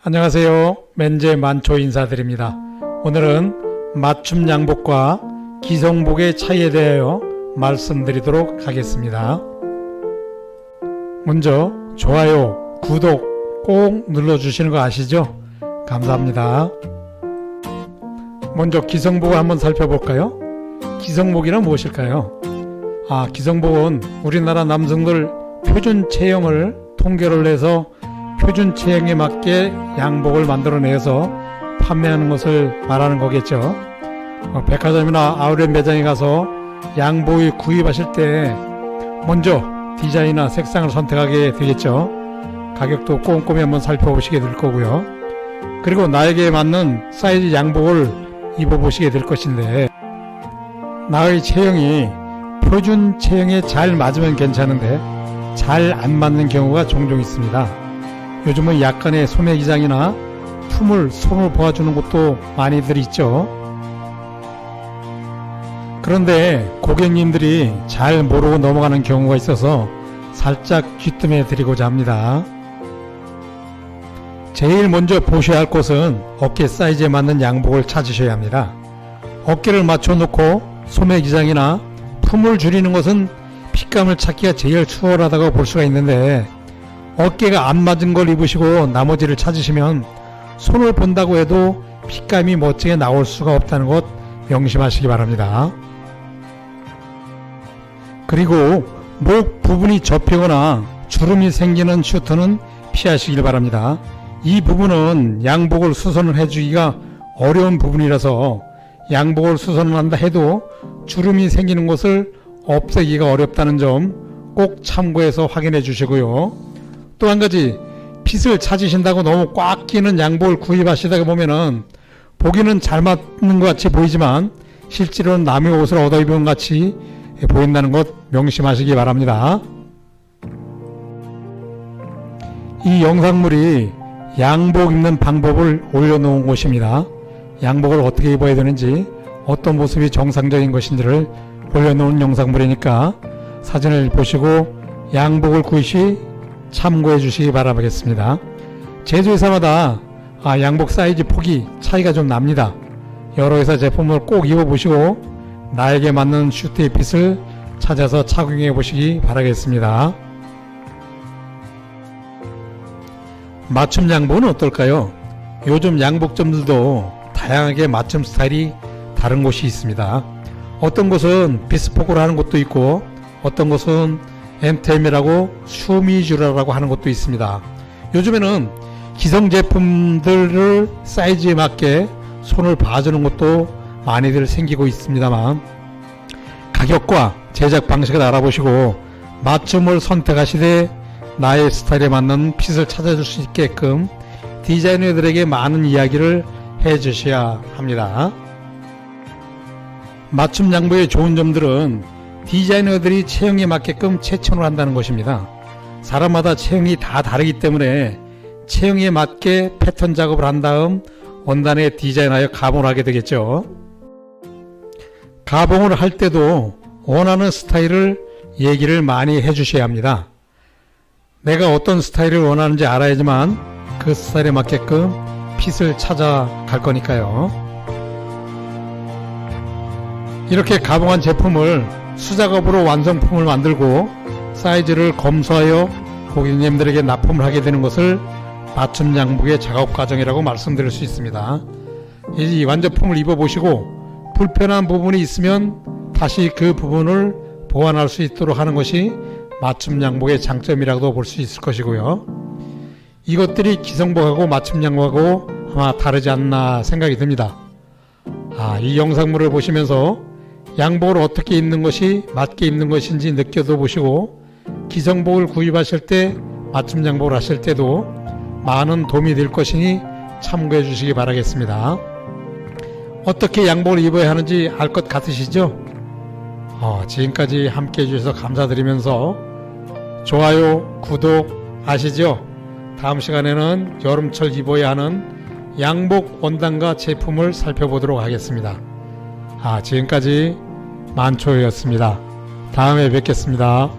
안녕하세요. 맨제 만초 인사드립니다. 오늘은 맞춤 양복과 기성복의 차이에 대하여 말씀드리도록 하겠습니다. 먼저 좋아요, 구독 꼭 눌러주시는 거 아시죠? 감사합니다. 먼저 기성복을 한번 살펴볼까요? 기성복이란 무엇일까요? 아, 기성복은 우리나라 남성들 표준 체형을 통계를 내서 표준 체형에 맞게 양복을 만들어내서 판매하는 것을 말하는 거겠죠. 어, 백화점이나 아울렛 매장에 가서 양복을 구입하실 때 먼저 디자인이나 색상을 선택하게 되겠죠. 가격도 꼼꼼히 한번 살펴보시게 될 거고요. 그리고 나에게 맞는 사이즈 양복을 입어보시게 될 것인데 나의 체형이 표준 체형에 잘 맞으면 괜찮은데 잘 안 맞는 경우가 종종 있습니다. 요즘은 약간의 소매 기장이나 품을 손을 보아주는 곳도 많이들 있죠. 그런데 고객님들이 잘 모르고 넘어가는 경우가 있어서 살짝 귀뜸해 드리고자 합니다. 제일 먼저 보셔야 할 곳은 어깨 사이즈에 맞는 양복을 찾으셔야 합니다. 어깨를 맞춰 놓고 소매 기장이나 품을 줄이는 것은 핏감을 찾기가 제일 수월하다고 볼 수가 있는데 어깨가 안 맞은 걸 입으시고 나머지를 찾으시면 손을 본다고 해도 핏감이 멋지게 나올 수가 없다는 것 명심하시기 바랍니다. 그리고 목 부분이 접히거나 주름이 생기는 슈트는 피하시길 바랍니다. 이 부분은 양복을 수선을 해주기가 어려운 부분이라서 양복을 수선을 한다 해도 주름이 생기는 것을 없애기가 어렵다는 점 꼭 참고해서 확인해 주시고요. 또 한 가지 핏을 찾으신다고 너무 꽉 끼는 양복을 구입하시다가 보면은 보기는 잘 맞는 것 같이 보이지만 실제로는 남의 옷을 얻어 입은 것 같이 보인다는 것 명심하시기 바랍니다. 이 영상물이 양복 입는 방법을 올려놓은 곳입니다. 양복을 어떻게 입어야 되는지 어떤 모습이 정상적인 것인지를 올려놓은 영상물이니까 사진을 보시고 양복을 구입시 참고해 주시기 바라겠습니다. 제조회사마다 아, 양복 사이즈 폭이 차이가 좀 납니다. 여러 회사 제품을 꼭 입어보시고 나에게 맞는 슈트의 핏을 찾아서 착용해 보시기 바라겠습니다. 맞춤 양복은 어떨까요? 요즘 양복점들도 다양하게 맞춤 스타일이 다른 곳이 있습니다. 어떤 곳은 비스포크로 하는 곳도 있고 어떤 곳은 MTM이라고 슈미주라고 하는 곳도 있습니다. 요즘에는 기성 제품들을 사이즈에 맞게 손을 봐주는 것도 많이들 생기고 있습니다만 가격과 제작 방식을 알아보시고 맞춤을 선택하시되 나의 스타일에 맞는 핏을 찾아줄 수 있게끔 디자이너들에게 많은 이야기를 해 주셔야 합니다. 맞춤 양복의 좋은 점들은 디자이너들이 체형에 맞게끔 채천을 한다는 것입니다. 사람마다 체형이 다 다르기 때문에 체형에 맞게 패턴 작업을 한 다음 원단에 디자인하여 가봉을 하게 되겠죠. 가봉을 할 때도 원하는 스타일을 얘기를 많이 해 주셔야 합니다. 내가 어떤 스타일을 원하는지 알아야지만 그 스타일에 맞게끔 핏을 찾아갈 거니까요. 이렇게 가봉한 제품을 수작업으로 완성품을 만들고 사이즈를 검수하여 고객님들에게 납품을 하게 되는 것을 맞춤 양복의 작업 과정이라고 말씀드릴 수 있습니다. 이 완제품을 입어보시고 불편한 부분이 있으면 다시 그 부분을 보완할 수 있도록 하는 것이 맞춤 양복의 장점이라고도 볼 수 있을 것이고요. 이것들이 기성복하고 맞춤 양복하고 아마 다르지 않나 생각이 듭니다. 아, 이 영상물을 보시면서 양복을 어떻게 입는 것이 맞게 입는 것인지 느껴도 보시고 기성복을 구입하실 때 맞춤 양복을 하실 때도 많은 도움이 될 것이니 참고해 주시기 바라겠습니다. 어떻게 양복을 입어야 하는지 알 것 같으시죠? 어, 지금까지 함께 해주셔서 감사드리면서 좋아요, 구독 아시죠? 다음 시간에는 여름철 입어야 하는 양복 원단과 제품을 살펴보도록 하겠습니다. 아, 지금까지 만초였습니다. 다음에 뵙겠습니다.